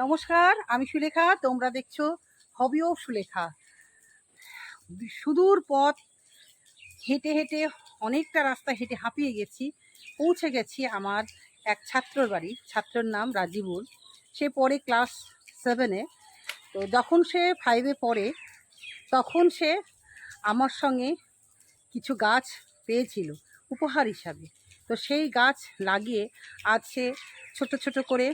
নমস্কার, আমি সুলেখা, তোমরা দেখছ হবিও সুলেখা। সুদূর পথ, হেঁটে হেঁটে অনেকটা রাস্তা হেঁটে হাঁপিয়ে গেছি, পৌঁছে গেছি আমার এক ছাত্রর বাড়ি, ছাত্রর নাম রাজিবুল। সে পড়ে ক্লাস সেভেনে তো যখন সে ফাইভে পড়ে, তখন সে আমার সঙ্গে কিছু গাছ পেয়েছিল, উপহার হিসাবে। তো সেই গাছ লাগিয়ে আজ সে ছোট ছোট করে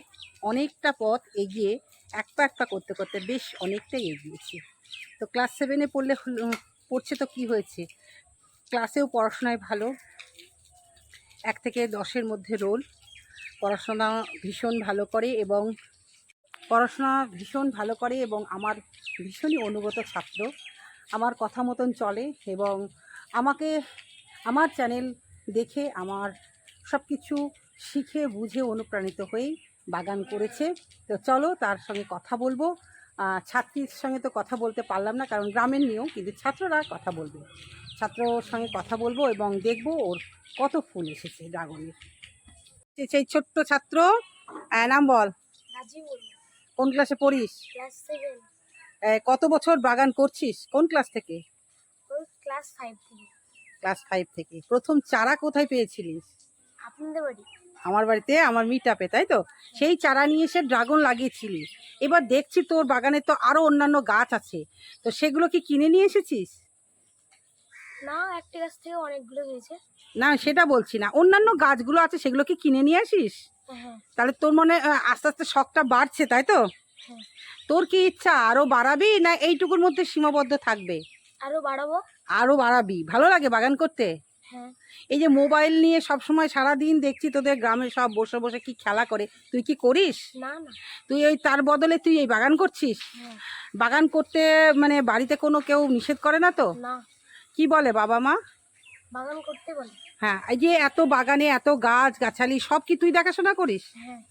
অনেকটা পথ এগিয়ে এক পা এক পা করতে করতে বেশ অনেকটাই এগিয়েছে। তো ক্লাস সেভেনে পড়লে পড়ছে তো কি হয়েছে? ক্লাসেও পড়াশোনায় ভালো। এক থেকে দশের মধ্যে রোল পড়াশোনা ভীষণ ভালো করে এবং পড়াশোনা ভীষণ ভালো করে এবং আমার ভীষণই অনুগত ছাত্র। আমার কথা মতন চলে এবং আমাকে, আমার চ্যানেল দেখে আমার সব কিছু শিখে বুঝে অনুপ্রাণিত হয়েই বাগান করেছে। তো চলো তার সঙ্গে কথা বলব। ছাত্রীর সঙ্গে তো কথা বলতে পারলাম না কারণ গ্রামের নিয়ম কিন্তু ছাত্ররা কথা বলবে। ছাত্রর সঙ্গে কথা বলব এবং দেখব ওর কত ফুল এসেছে ড্রাগনের। সেই ছোট্ট ছাত্র নাম বল। কোন ক্লাসে পড়িস? কত বছর বাগান করছিস? কোন ক্লাস থেকে? ক্লাস ফাইভ থেকে। ক্লাস ফাইভ থেকে প্রথম চারা কোথায় পেয়েছিলিস? আপনাদের বাড়ি। আমার বাড়িতে আমার মিটাপে তাই তো? সেই চারা নিয়ে এসে ড্রাগন লাগিয়েছিলি। এবার দেখছি তোর বাগানে তো আরও অন্যান্য গাছ আছে। তো সেগুলো কি কিনে নিয়ে এসেছিস? না একটা গাছ থেকে অনেকগুলো হয়েছে। না সেটা বলছি না। অন্যান্য গাছগুলো আছে সেগুলো কি কিনে নিয়ে আসিস? হ্যাঁ। তাহলে তোর মনে আস্তে আস্তে শখটা বাড়ছে তাই তো? হ্যাঁ। তোর কি ইচ্ছা আরও বাড়াবি না এইটুকুর মধ্যে সীমাবদ্ধ থাকবে? আরও বাড়াবো? আরও বাড়াবি। ভালো লাগে বাগান করতে? হ্যাঁ। এই যে মোবাইল নিয়ে সব সময় সারা দিন দেখছি তোদের গ্রামে সব বসে বসে কি খেলা করে। তুই কি করিস? না না। তুই এই তার বদলে তুই এই বাগান করছিস? হ্যাঁ। বাগান করতে মানে বাড়িতে কোনো কেউ নিষেধ করে না তো? না। কি বলে বাবা মা? বাগান করতে বলে। হ্যাঁ এই যে এত বাগানে এত গাছ গাছালি সব কি তুই দেখাশোনা করিস? হ্যাঁ।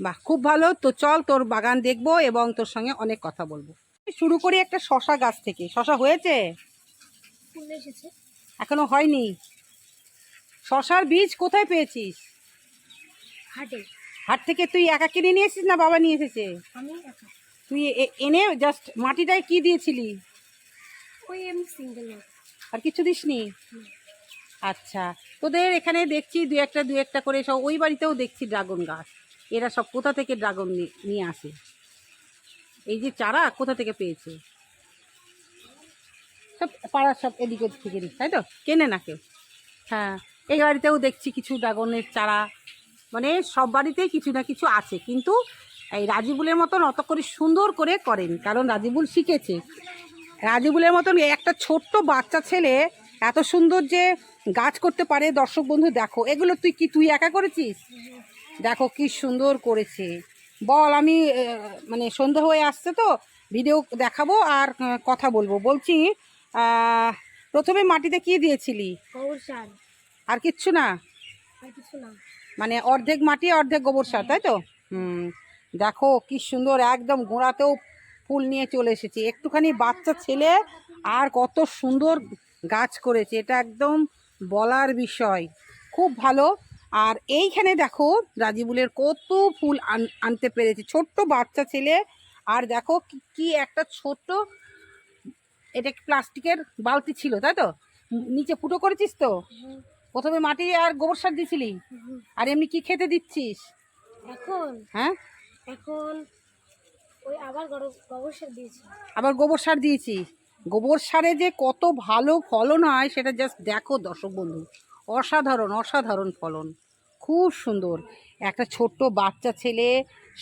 বাহ খুব ভালো। তো চল তোর বাগান দেখব এবং তোর সঙ্গে অনেক কথা বলব। শুরু করি একটা শশা গাছ থেকে। শশা হয়েছে? এখনও হয়নি। শশার বীজ কোথায় পেয়েছিস? হাটে। হাট থেকে তুই একা কিনে নিয়ে এসেছিস না বাবা নিয়ে এসেছে? তুই এনে জাস্ট মাটিটায় কি দিয়েছিলি? আর কিছু দিসনি? আচ্ছা। তোদের এখানে দেখছি দু একটা দু একটা করে সব ওই বাড়িতেও দেখছি ড্রাগন গাছ। এরা সব কোথা থেকে ড্রাগন নিয়ে আসে? এই যে চারা কোথা থেকে পেয়েছে? সব পাড়ার সব এদিক ওদিক থেকে নিস, তাই তো? কেনে না কেউ। হ্যাঁ এই বাড়িতেও দেখছি কিছু ড্রাগনের চারা। মানে সব বাড়িতেই কিছু না কিছু আছে কিন্তু এই রাজিবুলের মতন অত করে সুন্দর করে করেন কারণ রাজিবুল শিখেছে। রাজিবুলের মতন একটা ছোট্ট বাচ্চা ছেলে এত সুন্দর যে গাছ করতে পারে দর্শক বন্ধু দেখো এগুলো তুই কি তুই একা করেছিস? দেখো কি সুন্দর করেছে। বল আমি মানে সন্ধ্যা হয়ে আসছে তো ভিডিও দেখাবো আর কথা বলব। বলছি প্রথমে মাটিতে কি দিয়েছিলি? গোবর সার। আর কিচ্ছু না। মানে অর্ধেক মাটি অর্ধেক গোবর সার তাই তো? হুম দেখো কি সুন্দর একদম গোড়াতেও ফুল নিয়ে চলে এসেছি। একটুখানি বাচ্চা ছেলে আর কত সুন্দর গাছ করেছে এটা একদম বলার বিষয়। খুব ভালো আর এইখানে দেখো রাজিবুলের কত ফুল আন- আনতে পেরেছে। ছোট্ট বাচ্চা ছেলে। আর দেখো কি- একটা ছোট্ট এটা প্লাস্টিকের বালতি ছিল তাই তো? নিচে ফুটো করেছিস তো? প্রথমে মাটি আর গোবর সার দিয়েছিলি হুম। আর এমনি কি খেতে দিচ্ছিস? এখন? হ্যাঁ? এখন ওই আবার গোবর সার দিয়েছি। আবার গোবর সার দিয়েছি। গোবর সারে যে কত ভালো ফলন হয় সেটা জাস্ট দেখো দর্শক বন্ধু। অসাধারণ অসাধারণ ফলন। খুব সুন্দর। একটা ছোট্ট বাচ্চা ছেলে,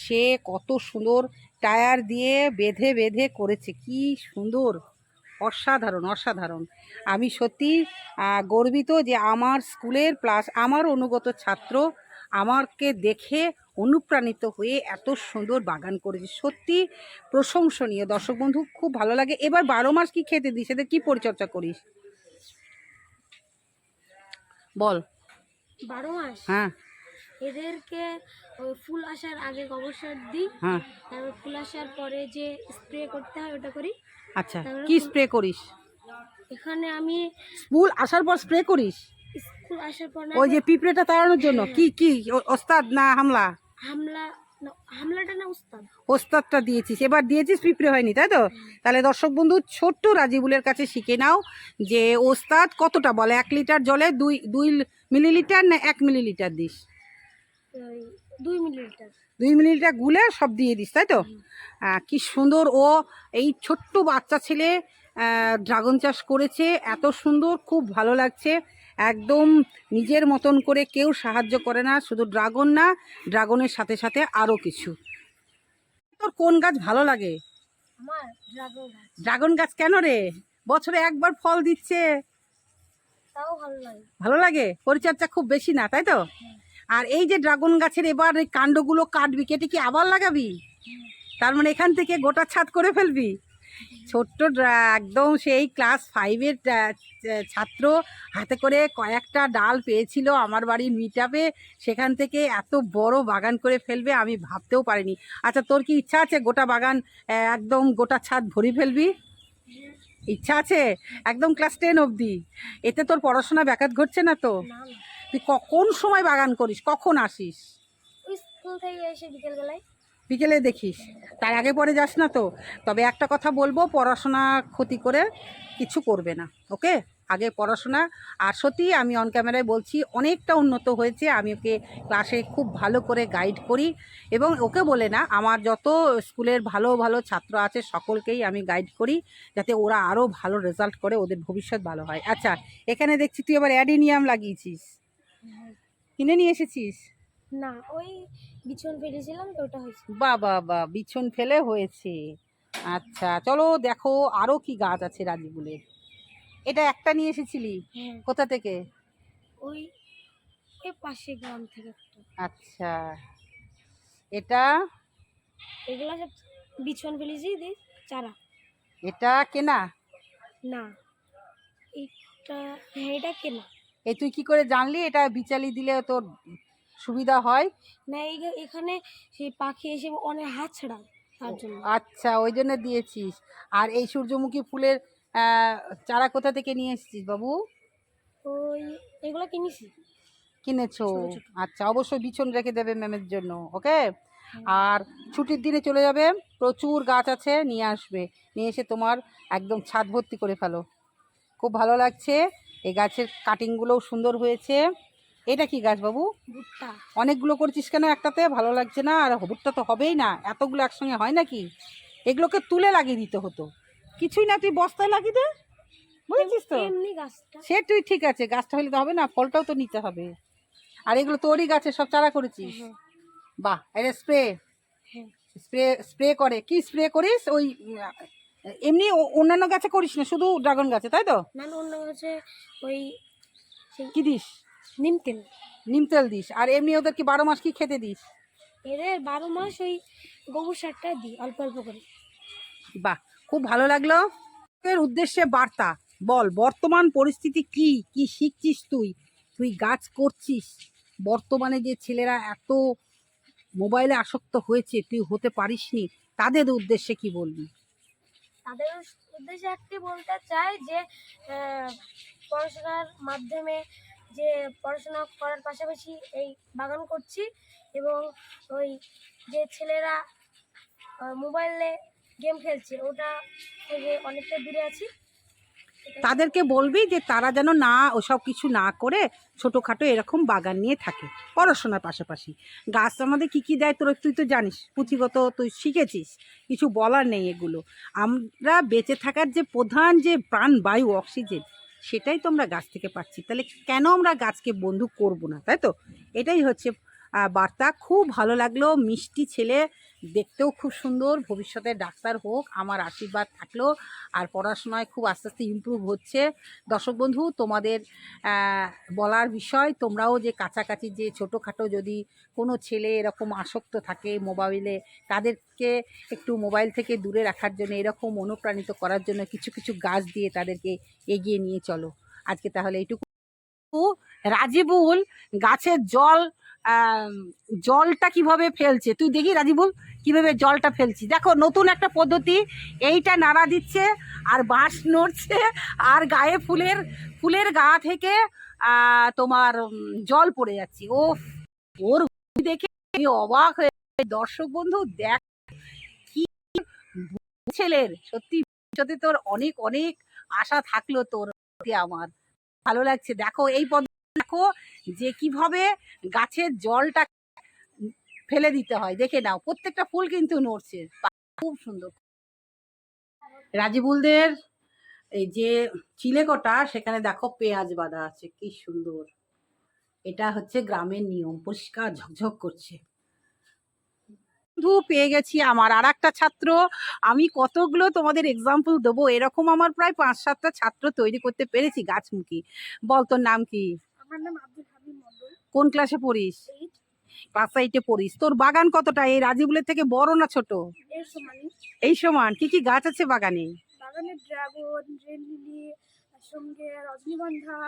সে কত সুন্দর টায়ার দিয়ে বেঁধে বেঁধে করেছে। কি সুন্দর, অসাধারণ অসাধারণ। আমি সত্যি গর্বিত যে আমার স্কুলের প্লাস, আমার অনুগত ছাত্র আমাকে দেখে অনুপ্রাণিত হয়ে এত সুন্দর বাগান করেছে। সত্যি প্রশংসনীয়। দর্শক বন্ধু, খুব ভালো লাগে। এবার বারো মাস কি খেতে দিস? এদের কী পরিচর্যা করিস? বল। বারো মাস? হ্যাঁ। এদেরকে ফুল আসার আগে গোবর সার দিই। হ্যাঁ। তারপর ফুল আসার পরে যে স্প্রে করতে হয় ওটা করি। আচ্ছা কি স্প্রে করিস? এখানে আমি স্কুল আসার পর স্প্রে করিস? স্কুল আসার পর ওই যে পিঁপড়েটা তাড়ানোর জন্য কি কি ওস্তাদ না হামলা? হামলা হামলাটা না উস্তাদ ওস্তাদটা দিয়েছিস। এবার দিয়েছিস পিঁপড়ে হয়নি তাই তো? তাহলে দর্শক বন্ধু ছোট্ট রাজিবুলের কাছে শিখে নাও যে ওস্তাদ কতটা বলে। এক লিটার জলে দুই দুই মিলিলিটার না এক মিলিলিটার দিস? দুই মিলিলিটার। দুই মিলিলিটার গুলে সব দিয়ে দিস তাই তো? কি সুন্দর ও এই ছোট্ট বাচ্চা ছেলে ড্রাগন চাষ করেছে। এত সুন্দর খুব ভালো লাগছে। একদম নিজের মতন করে কেউ সাহায্য করে না শুধু ড্রাগন না ড্রাগনের সাথে সাথে আরও কিছু। তোর কোন গাছ ভালো লাগে? ড্রাগন গাছ। কেন রে? বছরে একবার ফল দিচ্ছে। তাও ভালো লাগে। ভালো লাগে? পরিচর্যা খুব বেশি না তাই তো? আর এই যে ড্রাগন গাছের এবার এই কাণ্ডগুলো কাটবি কেটে কি আবার লাগাবি? তার মানে এখান থেকে গোটা ছাদ করে ফেলবি? ছোট্ট একদম সেই ক্লাস ফাইভের ছাত্র হাতে করে কয়েকটা ডাল পেয়েছিল আমার বাড়ির মিটাপে সেখান থেকে এত বড় বাগান করে ফেলবে আমি ভাবতেও পারিনি। আচ্ছা তোর কি ইচ্ছা আছে গোটা বাগান একদম গোটা ছাদ ভরি ফেলবি? ইচ্ছা আছে? একদম ক্লাস টেন অবধি। এতে তোর পড়াশোনা ব্যাঘাত ঘটছে না তো? তুই ক- কোন সময় বাগান করিস? কখন আসিস? স্কুল থেকে এসে বিকেলবেলায়। বিকেলে দেখিস। তার আগে পরে যাস না তো। তবে একটা কথা বলব, পড়াশোনা ক্ষতি করে কিছু করবে না, ওকে? আগে পড়াশোনা। আর সত্যি আমি অন ক্যামেরায় বলছি, অনেকটা উন্নত হয়েছে। আমি ওকে ক্লাসে খুব ভালো করে গাইড করি। এবং ওকে বলে না, আমার যত স্কুলের ভালো ভালো ছাত্র আছে, সকলকেই আমি গাইড করি, যাতে ওরা আরও ভালো রেজাল্ট করে, ওদের ভবিষ্যৎ ভালো হয়। আচ্ছা এখানে দেখছি তুই আবার অ্যাডিনিয়াম লাগিয়েছিস। কিনে নিয়ে এসেছিস? না ওই বিছন ফেলেছিলাম তো ওটা হয়েছে। বা বা বা বিছন ফেলে হয়েছে। আচ্ছা চলো দেখো আরও কি গাছ আছে রাজীবুলের। এটা একটা নিয়ে এসেছিলি? হ্যাঁ। কোথা থেকে? ওই ওই পাশে গ্রাম থেকে একটা। আচ্ছা এটা? এগুলো সব বিছন ফেলেছি দিই চারা। এটা কেনা? না এটা হ্যাঁ এটা কেনা। এই তুই কি করে জানলি? এটা বিচালি দিলে তোর সুবিধা হয়? না এই এখানে সেই পাখি এসে অনেক হাত ছাড়ায় তার জন্য। আচ্ছা ওই জন্য দিয়েছিস। আর এই সূর্যমুখী ফুলের চারা কোথা থেকে নিয়ে এসেছিস বাবু? ওই এগুলো কিনেছি। কিনেছো। আচ্ছা অবশ্যই বিছন রেখে দেবে ম্যামের জন্য ওকে? আর ছুটির দিনে চলে যাবে প্রচুর গাছ আছে নিয়ে আসবে। নিয়ে এসে তোমার একদম ছাদ ভর্তি করে ফেলো। খুব ভালো লাগছে এই গাছের কাটিংগুলোও সুন্দর হয়েছে। এটা কি গাছ বাবু? ভুট্টা। অনেকগুলো করছিস কেন একটাতে? ভালো লাগছে না আর হবুরটা তো হবেই না। এতগুলো একসঙ্গে হয় নাকি? এগুলোকে তুলে লাগিয়ে দিতে হতো। কিছুই না তুই বস্তায় লাগিয়ে দে। বুঝেছিস তো? সে তুই ঠিক আছে গাছটা হলে তো হবে না ফলটাও তো নিতে হবে। আর এগুলো তোরই গাছে সব চারা করেছিস? হ্যাঁ। বাহ এটা স্প্রে। হ্যাঁ। স্প্রে স্প্রে করে। কি স্প্রে করিস? ওই এমনি অন্যান্য গাছে করিস না শুধু ড্রাগন গাছে তাই তো? না অন্য গাছে ওই কি দিস? নিম তেল। নিম তেল দিস। আর এমনি ওদের কি বারো মাস কি খেতে দিস? এদের বারো মাস ওই গোবর সারটা দিই অল্প অল্প করে। বাহ খুব ভালো লাগল। এর উদ্দেশ্যে বার্তা। বল বর্তমান পরিস্থিতি কি? কি শিখছিস তুই? তুই গাছ করছিস। বর্তমানে যে ছেলেরা এত মোবাইলে আসক্ত হয়েছে তুই হতে পারিসনি। তাদের উদ্দেশ্যে কি বলবি? তাদের উদ্দেশ্যে একটি বলতে চাই যে পড়াশোনার মাধ্যমে যে পড়াশোনা করার পাশাপাশি এই বাগান করছি এবং ওই যে ছেলেরা মোবাইলে গেম খেলছে, ওটা থেকে অনেকটা দূরে আছি। তাদেরকে বলবি যে তারা যেন না ওসব কিছু না করে ছোটোখাটো এরকম বাগান নিয়ে থাকে পড়াশোনার পাশাপাশি। গাছ আমাদের কী কী দেয় তোর তুই তো জানিস, পুঁথিগত তুই শিখেছিস, কিছু বলার নেই এগুলো। আমরা বেঁচে থাকার যে প্রধান যে প্রাণবায়ু অক্সিজেন সেটাই তো আমরা গাছ থেকে পাচ্ছি। তাহলে কেন আমরা গাছকে বন্ধু করব না, তাই তো? এটাই হচ্ছে বার্তা। খুব ভালো লাগল। মিষ্টি ছেলে, দেখতেও খুব সুন্দর। ভবিষ্যতে ডাক্তার হোক, আমার আশীর্বাদ থাকল। আর পড়াশোনায় খুব আস্তে আস্তে ইমপ্রুভ হচ্ছে। দর্শক বন্ধু, তোমাদের বলার বিষয়, তোমরাও যে কাছাকাছি যে ছোটোখাটো যদি কোনো ছেলে এরকম আসক্ত থাকে মোবাইলে, তাদেরকে একটু মোবাইল থেকে দূরে রাখার জন্য, এরকম অনুপ্রাণিত করার জন্য কিছু কিছু গাছ দিয়ে তাদেরকে এগিয়ে নিয়ে চলো। আজকে তাহলে এইটুকু। রাজিবুল, গাছের জল জলটা কীভাবে ফেলছে? তুই দেখি রাজিবুল, কীভাবে জলটা ফেলছি দেখো, নতুন একটা পদ্ধতি, এইটা নাড়া দিচ্ছে, আর বাঁশ নড়ছে, আর গায়ে ফুলের ফুলের গা থেকে তোমার জল পড়ে যাচ্ছে। ও ওর দেখে অবাক হয়ে দর্শক বন্ধু, দেখ, কি ছেলের, সত্যি তোর অনেক অনেক আশা থাকল তোর আমার। ভালো লাগছে। দেখো, এই পদ দেখো যে কীভাবে গাছের জলটা ফেলে দিতে হয়। দেখে নাও, প্রত্যেকটা ফুল কিন্তু নড়ছে। খুব সুন্দর। রাজিবুলদের এই যে চিলেকোটা, সেখানে দেখো পেঁয়াজ বাঁধা আছে, কি সুন্দর। এটা হচ্ছে গ্রামের নিয়ম, পরিষ্কার ঝকঝক করছে। পেয়ে গেছি আমার আর একটা ছাত্র। আমি কতগুলো তোমাদের এক্সাম্পল দেবো? এরকম আমার প্রায় পাঁচ সাতটা ছাত্র তৈরি করতে পেরেছি গাছমুখী বল তোর নাম কি আমার নাম আব্দুল হাবিব মন্ডল কোন ক্লাসে পড়িস? ক্লাস এইটে পড়িস। তোর বাগান কতটা? এই রাজিবুলের থেকে বড় না ছোট? এই সমান। কি কি গাছ আছে বাগানে? বাগানে ড্রাগন রেন লিলি সঙ্গে রজনীগন্ধা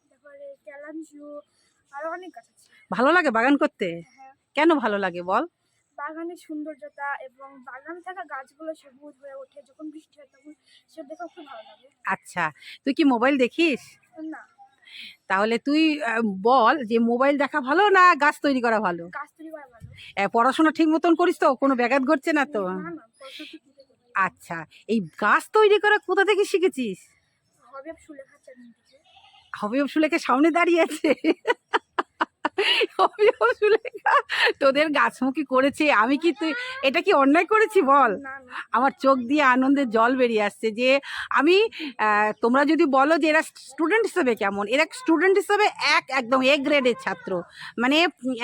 তারপরে ক্যালাঞ্জু আরও অনেক গাছ আছে। ভালো লাগে বাগান করতে? হ্যাঁ। কেন ভালো লাগে বল? বাগানের সৌন্দর্যতা এবং বাগানে থাকা গাছগুলো সবুজ হয়ে ওঠে। যখন বৃষ্টি হয় তখন সে দেখে খুব ভালো লাগে। আচ্ছা। তুই কি মোবাইল দেখিস? না। তাহলে তুই বল যে মোবাইল দেখা ভালো না গাছ তৈরি করা ভালো? পড়াশোনা ঠিক মতন করিস তো? কোনো ব্যাঘাত ঘটছে না তো। আচ্ছা এই গাছ তৈরি করা কোথা থেকে শিখেছিস? হবে সুলেখা সামনে দাঁড়িয়ে আছে। তোদের গাছমুখি করেছে আমি কি তুই এটা কি অন্যায় করেছি বল? আমার চোখ দিয়ে আনন্দের জল বেরিয়ে আসছে যে আমি তোমরা যদি বলো যে এরা স্টুডেন্ট হিসেবে কেমন এরা স্টুডেন্ট হিসেবে এক একদম এ গ্রেডের ছাত্র। মানে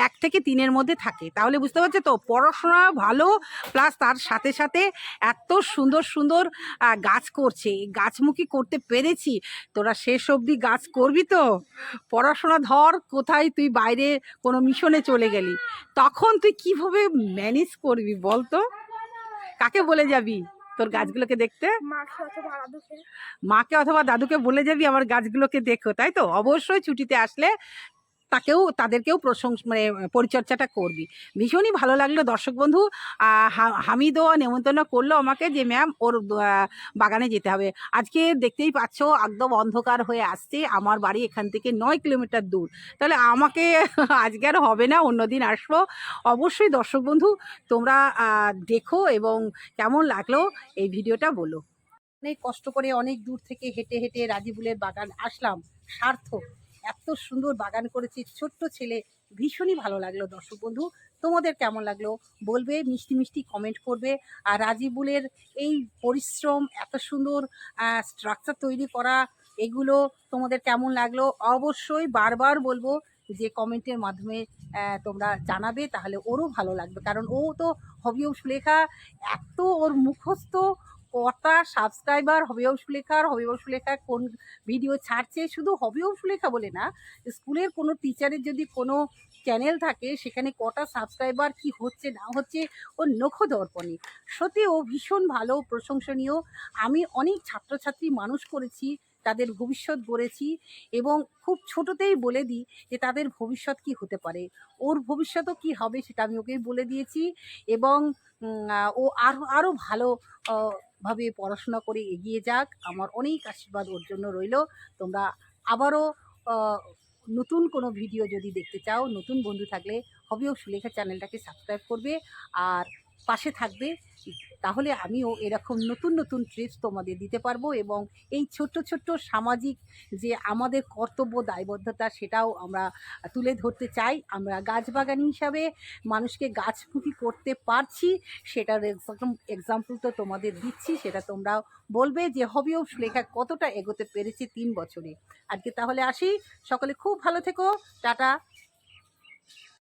এক থেকে তিনের মধ্যে থাকে। তাহলে বুঝতে পারছ তো পড়াশোনা ভালো প্লাস তার সাথে সাথে এত সুন্দর সুন্দর গাছ করছে। গাছমুখী করতে পেরেছি। তোরা শেষ অবধি গাছ করবি তো? পড়াশোনা ধর কোথায় তুই বাইরে কোনো মিশনে চলে গেলি তখন তুই কীভাবে ম্যানেজ করবি বলতো? কাকে বলে যাবি তোর গাছগুলোকে দেখতে? মাকে অথবা দাদুকে বলে যাবি আমার গাছগুলোকে দেখো তাই তো? অবশ্যই ছুটিতে আসলে তাকেও, তাদেরকেও প্রশংস মানে পরিচর্যাটা করবি। ভীষণই ভালো লাগল দর্শক বন্ধু। হামিদও নেমন্তন্ন করল আমাকে যে, ম্যাম, ওর বাগানে যেতে হবে। আজকে দেখতেই পাচ্ছ, একদম অন্ধকার হয়ে আসছে। আমার বাড়ি এখান থেকে নয় কিলোমিটার দূর। তাহলে আমাকে আজকে আর হবে না, অন্যদিন আসব। অবশ্যই দর্শক বন্ধু, তোমরা দেখো এবং কেমন লাগল এই ভিডিওটা বলো। অনেক কষ্ট করে অনেক দূর থেকে হেঁটে হেঁটে রাজিবুলের বাগান আসলাম। সার্থক। এত সুন্দর বাগান করেছি, ছোট্ট ছেলে, ভীষণই ভালো লাগল দর্শক বন্ধু। তোমাদের কেমন লাগল বলবে, মিষ্টি মিষ্টি কমেন্ট করবে। আর রাজিবুলের এই পরিশ্রম, এত সুন্দর স্ট্রাকচার তৈরি করা, এগুলো তোমাদের কেমন লাগল? অবশ্যই বারবার বলব যে কমেন্টের মাধ্যমে তোমরা জানাবে, তাহলে ওরও ভালো লাগবে। কারণ ও তো হবিও সুলেখা এত ওর মুখস্থ কটা সাবস্ক্রাইবার হবিও সুলেখার হবিও সুলেখা কোন ভিডিও ছাড়ছে? শুধু হবিও সুলেখা বলে না, স্কুলের কোনো টিচারের যদি কোনো চ্যানেল থাকে, সেখানে কটা সাবস্ক্রাইবার কি হচ্ছে, না হচ্ছে, ও নখ দর্পণে সত্যি ও ভীষণ ভালো, প্রশংসনীয়। আমি অনেক ছাত্রছাত্রী মানুষ করেছি, তাদের ভবিষ্যৎ গড়েছি এবং খুব ছোটতেই বলে দিই যে তাদের ভবিষ্যৎ কি হতে পারে। ওর ভবিষ্যৎও কি হবে সেটা আমি ওকেই বলে দিয়েছি এবং ও আরও আরও ভালো ভাবে পড়াশোনা করে এগিয়ে যাক। আমার অনেক আশীর্বাদ ওর জন্য রইল। তোমরা আবারও নতুন কোনো ভিডিও যদি দেখতে চাও, নতুন বন্ধু থাকলে হবেও সুলেখা চ্যানেলটাকে সাবস্ক্রাইব করবে। আর পাশে থাকবে, তাহলে আমিও এরকম নতুন নতুন ট্রিপস তোমাদের দিতে পারব এবং এই ছোট্ট ছোট্ট সামাজিক যে আমাদের কর্তব্য দায়বদ্ধতা সেটাও আমরা তুলে ধরতে চাই। আমরা গাছবাগানি হিসাবে মানুষকে গাছমুখী করতে পারছি, সেটার এক্সাম্পল তো তোমাদের দিচ্ছি, সেটা তোমরা বলবে যে হবিও লেখা কতটা এগোতে পেরেছে তিন বছরে। আজকে তাহলে আসি, সকলে খুব ভালো থেকো, টাটা।